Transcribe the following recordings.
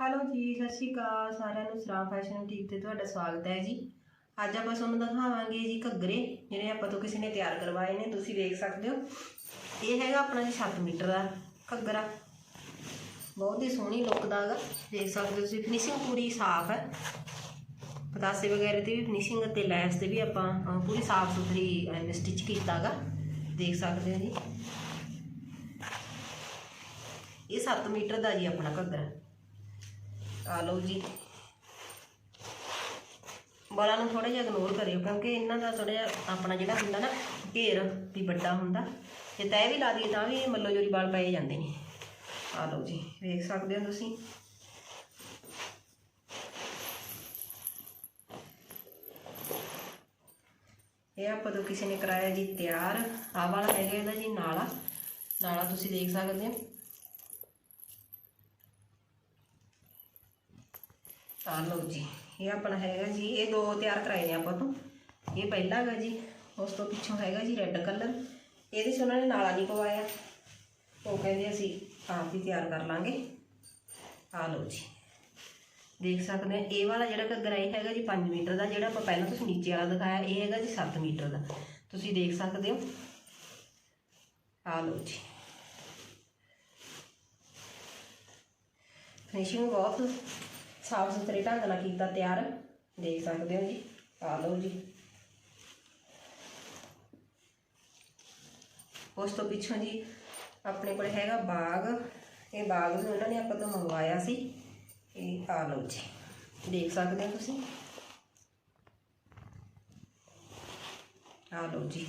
Hello ਜੀ, ਸਤਿ ਸ਼੍ਰੀ ਅਕਾਲ ਸਾਰਿਆਂ ਨੂੰ ਸਰਾ ਫੈਸ਼ਨ ਬੁਟੀਕ ਤੇ ਤੁਹਾਡਾ ਸਵਾਗਤ ਹੈ ਜੀ। ਅੱਜ ਆਪਾਂ ਤੁਹਾਨੂੰ ਦਿਖਾਵਾਂਗੇ ਜੀ ਘੱਗਰੇ, ਜਿਹੜੇ ਆਪਾਂ ਤੋਂ ਕਿਸੇ ਨੇ ਤਿਆਰ ਕਰਵਾਏ ਨੇ, ਤੁਸੀਂ ਦੇਖ ਸਕਦੇ ਹੋ। ਇਹ ਹੈਗਾ ਆਪਣਾ ਜੀ 7 ਮੀਟਰ ਦਾ ਘੱਗਰਾ। ਬਹੁਤ ਹੀ ਸੋਹਣੀ ਲੁੱਕ ਦਾ ਹੈਗਾ। ਦੇਖ ਸਕਦੇ ਹੋ ਤੁਸੀਂ ਫਿਨਿਸ਼ਿੰਗ ਪੂਰੀ ਸਾਫ਼ ਹੈ। ਪਤਾਸੇ ਵਗੈਰਾ ਤੇ ਵੀ ਫਿਨਿਸ਼ਿੰਗ ਤੇ ਲੈਸ ਤੇ ਵੀ ਆਪਾਂ ਪੂਰੀ ਸਾਫ਼ ਸੁਥਰੀ ਸਟਿਚ ਕੀਤਾ ਹੈਗਾ। ਦੇਖ ਸਕਦੇ ਹੋ ਜੀ। ਇਹ 7 ਮੀਟਰ ਦਾ ਜੀ ਆਪਣਾ ਘੱਗਰਾ। ਆ ਲਓ ਜੀ। ਬਾਲਾਂ ਨੂੰ ਥੋੜਾ ਜਿਹਾ ਇਗਨੋਰ ਕਰਿਓ, ਕਿਉਂਕਿ ਇਹਨਾਂ ਦਾ ਥੋੜਾ ਜਿਹਾ ਆਪਣਾ ਜਿਹੜਾ ਹੁੰਦਾ ਨਾ, ਘੇਰ ਵੀ ਵੱਡਾ ਹੁੰਦਾ। ਤੇ ਤੈ ਵੀ ਲਾ ਦਈਏ ਤਾਂ ਵੀ ਮੱਲੋ ਜੋਰੀ ਵਾਲ ਪਏ ਜਾਂਦੇ ਨੇ। ਆ ਲਓ ਜੀ, ਵੇਖ ਸਕਦੇ ਹੋ ਤੁਸੀਂ। ਇਹ ਆਪਾਂ ਤੋਂ ਕਿਸੇ ਨੇ ਕਰਾਇਆ ਜੀ ਤਿਆਰ। ਆ ਵਾਲਾ ਹੈਗਾ ਇਹਦਾ ਜੀ ਨਾਲਾ। ਨਾਲਾ ਤੁਸੀਂ ਦੇਖ ਸਕਦੇ ਹੋ। ਆ ਲਓ ਜੀ, ਇਹ ਆਪਣਾ ਹੈਗਾ ਜੀ, ਇਹ ਦੋ ਤਿਆਰ ਕਰਾਏ ਨੇ ਆਪਾਂ ਤੋਂ। ਇਹ ਪਹਿਲਾ ਹੈਗਾ ਜੀ, ਉਸ ਤੋਂ ਪਿੱਛੋਂ ਹੈਗਾ ਜੀ ਰੈੱਡ ਕਲਰ ਇਹਦੇ 'ਚ ਉਹਨਾਂ ਨੇ ਨਾਲਾ ਨਹੀਂ ਪਵਾਇਆ। ਉਹ ਕਹਿੰਦੇ ਅਸੀਂ ਆਪ ਹੀ ਤਿਆਰ ਕਰ ਲਾਂਗੇ। ਆ ਲਓ ਜੀ। ਦੇਖ ਸਕਦੇ ਆ, ਇਹ ਵਾਲਾ ਜਿਹੜਾ ਘੱਗਰਾ ਇਹ ਹੈਗਾ ਜੀ 5 ਮੀਟਰ ਦਾ, ਜਿਹੜਾ ਆਪਾਂ ਪਹਿਲਾਂ ਤੁਸੀਂ ਨੀਚੇ ਵਾਲਾ ਦਿਖਾਇਆ, ਇਹ ਹੈਗਾ ਜੀ 7 ਮੀਟਰ ਦਾ। ਤੁਸੀਂ ਦੇਖ ਸਕਦੇ ਹੋ। ਆ ਲਓ ਜੀ। ਫਿਨਿਸ਼ਿੰਗ ਬਹੁਤ ਸਾਫ਼ ਸੁਥਰੇ ਢੰਗ ਨਾਲ ਕੀਤਾ, ਤਿਆਰ। ਦੇਖ ਸਕਦੇ ਹੋ ਜੀ ਆ ਲਓ ਜੀ। ਉਸ ਤੋਂ ਪਿੱਛੋਂ ਜੀ ਆਪਣੇ ਕੋਲ ਹੈਗਾ ਬਾਗ। ਇਹ ਬਾਗ ਵੀ ਉਹਨਾਂ ਨੇ ਆਪਾਂ ਤੋਂ ਮੰਗਵਾਇਆ ਸੀ। ਇਹ ਆ ਲਓ ਜੀ। ਦੇਖ ਸਕਦੇ ਹੋ ਤੁਸੀਂ? ਆ ਲਓ ਜੀ।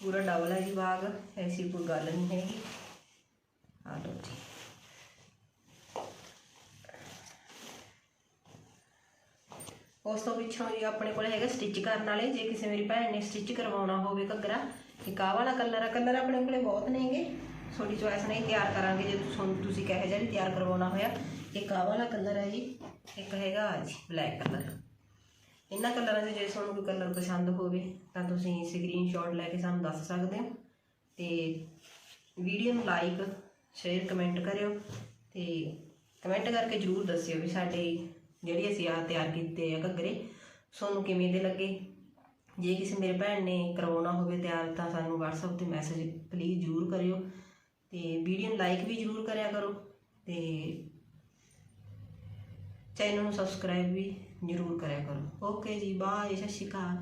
ਪੂਰਾ ਡਬਲ ਹੈ ਜੀ ਬਾਗ, ਐਸੀ ਕੋਈ ਗੱਲ ਨਹੀਂ ਹੈਗੀ ਆ ਲਓ ਜੀ ਉਸ ਤੋਂ ਪਿੱਛੋਂ ਜੀ ਆਪਣੇ ਕੋਲ ਹੈਗਾ ਸਟਿਚ ਕਰਨ ਵਾਲੇ, ਜੇ ਕਿਸੇ ਮੇਰੀ ਭੈਣ ਨੇ ਸਟਿਚ ਕਰਵਾਉਣਾ ਹੋਵੇ ਘੱਗਰਾ, ਇੱਕ ਆਹ ਵਾਲਾ ਕਲਰ ਆ ਕਲਰ ਆਪਣੇ ਕੋਲੇ ਬਹੁਤ ਨੇਗੇ। ਤੁਹਾਡੀ ਚੋਇਸ ਨਹੀਂ ਤਿਆਰ ਕਰਾਂਗੇ, ਜੇ ਤੁਹਾਨੂੰ ਤੁਸੀਂ ਕਹੇ ਜਿਹਾ ਵੀ ਤਿਆਰ ਕਰਵਾਉਣਾ ਹੋਇਆ। ਇੱਕ ਆਹ ਵਾਲਾ ਕਲਰ ਹੈ ਜੀ, ਇੱਕ ਹੈਗਾ ਆ ਜੀ ਬਲੈਕ ਕਲਰ ਇਹਨਾਂ ਕਲਰਾਂ 'ਚ ਜੇ ਤੁਹਾਨੂੰ ਕੋਈ ਕਲਰ ਪਸੰਦ ਹੋਵੇ, ਤਾਂ ਤੁਸੀਂ ਸਕਰੀਨਸ਼ਾਟ ਲੈ ਕੇ ਸਾਨੂੰ ਦੱਸ ਸਕਦੇ ਹੋ। ਤੇ ਵੀਡੀਓ ਨੂੰ ਲਾਈਕ ਸ਼ੇਅਰ ਕਮੈਂਟ ਕਰਿਓ। ਤੇ ਕਮੈਂਟ ਕਰਕੇ ਜਰੂਰ ਦੱਸਿਓ ਵੀ ਸਾਡੇ ਜਿਹੜੀ ਅਸੀਂ ਆ ਤਿਆਰ ਕੀਤੇ ਆ ਘੱਗਰੇ ਤੁਹਾਨੂੰ ਕਿਵੇਂ ਦੇ ਲੱਗੇ? ਜੇ ਕਿਸੇ ਮੇਰੇ ਭੈਣ ਨੇ ਕਰਵਾਉਣਾ ਹੋਵੇ ਤਿਆਰ ਤਾਂ ਸਾਨੂੰ WhatsApp ਤੇ ਮੈਸੇਜ ਪਲੀਜ਼ ਜਰੂਰ ਕਰਿਓ ਤੇ ਵੀਡੀਓ ਨੂੰ ਲਾਈਕ ਵੀ ਜਰੂਰ ਕਰਿਆ ਕਰੋ ਤੇ ਚੈਨਲ ਨੂੰ ਸਬਸਕ੍ਰਾਈਬ ਵੀ ਜਰੂਰ ਕਰਿਆ ਕਰੋ। ਓਕੇ ਜੀ ਬਾਏ ਸਤਿ ਸ਼੍ਰੀ ਅਕਾਲ।